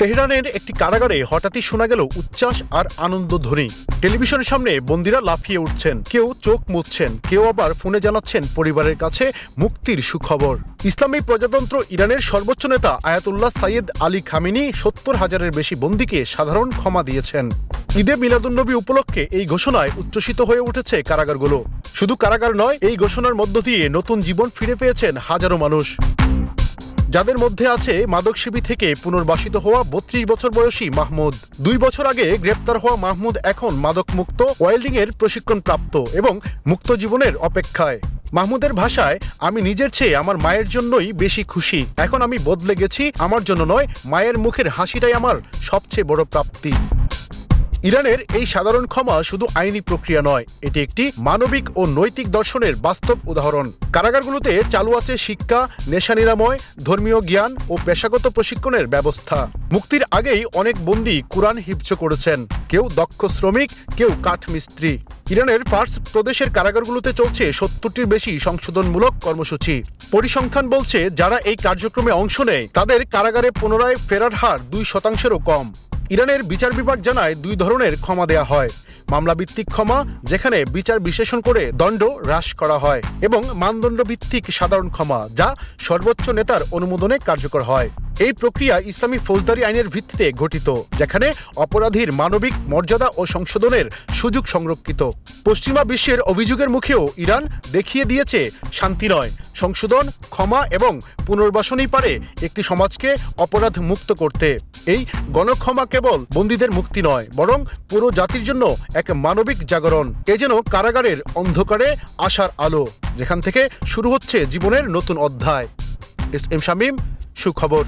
তেহরানের একটি কারাগারে হঠাৎই শোনা গেল উচ্ছ্বাস আর আনন্দ ধ্বনি। টেলিভিশনের সামনে বন্দিরা লাফিয়ে উঠছেন। কেউ চোখ মুছছেন, কেউ আবার ফোনে জানাচ্ছেন পরিবারের কাছে মুক্তির সুখবর। ইসলামী প্রজাতন্ত্র ইরানের সর্বোচ্চ নেতা আয়াতুল্লাহ সাইয়েদ আলী খামিনি সত্তর হাজারের বেশি বন্দীকে সাধারণ ক্ষমা দিয়েছেন। ঈদে মিলাদুন্নবী উপলক্ষে এই ঘোষণায় উচ্ছ্বসিত হয়ে উঠেছে কারাগারগুলো। শুধু কারাগার নয়, এই ঘোষণার মধ্য দিয়ে নতুন জীবন ফিরে পেয়েছেন হাজারো মানুষ। যাদের মধ্যে আছে মাদকসেবী থেকে পুনর্বাসিত হওয়া বত্রিশ বছর বয়সী মাহমুদ। দুই বছর আগে গ্রেপ্তার হওয়া মাহমুদ এখন মাদক মুক্ত ওয়েল্ডিং এর প্রশিক্ষণ প্রাপ্ত এবং মুক্ত জীবনের অপেক্ষায়। মাহমুদের ভাষায়, আমি নিজের চেয়ে আমার মায়ের জন্যই বেশি খুশি। এখন আমি বদলে গেছি, আমার জন্য নয়, মায়ের মুখের হাসিটাই আমার সবচেয়ে বড় প্রাপ্তি। ইরানের এই সাধারণ ক্ষমা শুধু আইনি প্রক্রিয়া নয়, এটি একটি মানবিক ও নৈতিক দর্শনের বাস্তব উদাহরণ। কারাগারগুলোতে চালু আছে শিক্ষা, নেশা নিরাময়, ধর্মীয় জ্ঞান ও পেশাগত প্রশিক্ষণের ব্যবস্থা। মুক্তির আগেই অনেক বন্দী কোরআন হিপচ করেছেন। কেউ দক্ষ শ্রমিক, কেউ কাঠমিস্ত্রি ইরানের ফার্স প্রদেশের কারাগারগুলোতে চলছে সত্তরটির বেশি সংশোধনমূলক কর্মসূচি। পরিসংখ্যান বলছে, যারা এই কার্যক্রমে অংশ নেয়, তাদের কারাগারে পুনরায় ফেরার হার দুই শতাংশেরও কম। ইরানের বিচার বিভাগ জানায় দুই ধরনের ক্ষমা দেয়া হয়। মামলা ভিত্তিক ক্ষমা, যেখানে বিচার বিশ্লেষণ করে দণ্ড হ্রাস করা হয়, এবং মানদণ্ড ভিত্তিক সাধারণ ক্ষমা, যা সর্বোচ্চ নেতার অনুমোদনে কার্যকর হয়। এই প্রক্রিয়া ইসলামী ফৌজদারি আইনের ভিত্তিতে গঠিত, যেখানে অপরাধীর মানবিক মর্যাদা ও সংশোধনের সুযোগ সংরক্ষিত। পশ্চিমা বিশ্বের অভিযোগের মুখেও ইরান দেখিয়ে দিয়েছে শান্তি নয়। সংশোধন, ক্ষমা এবং পুনর্বাসনই পারে একটি সমাজকে অপরাধ মুক্ত করতে। এই গণক্ষমা কেবল বন্দীদের মুক্তি নয়, বরং পুরো জাতির জন্য এক মানবিক জাগরণ। এ যেন কারাগারের অন্ধকারে আসার আলো, যেখান থেকে শুরু হচ্ছে জীবনের নতুন অধ্যায়। এস এম শামীম, সুখবর।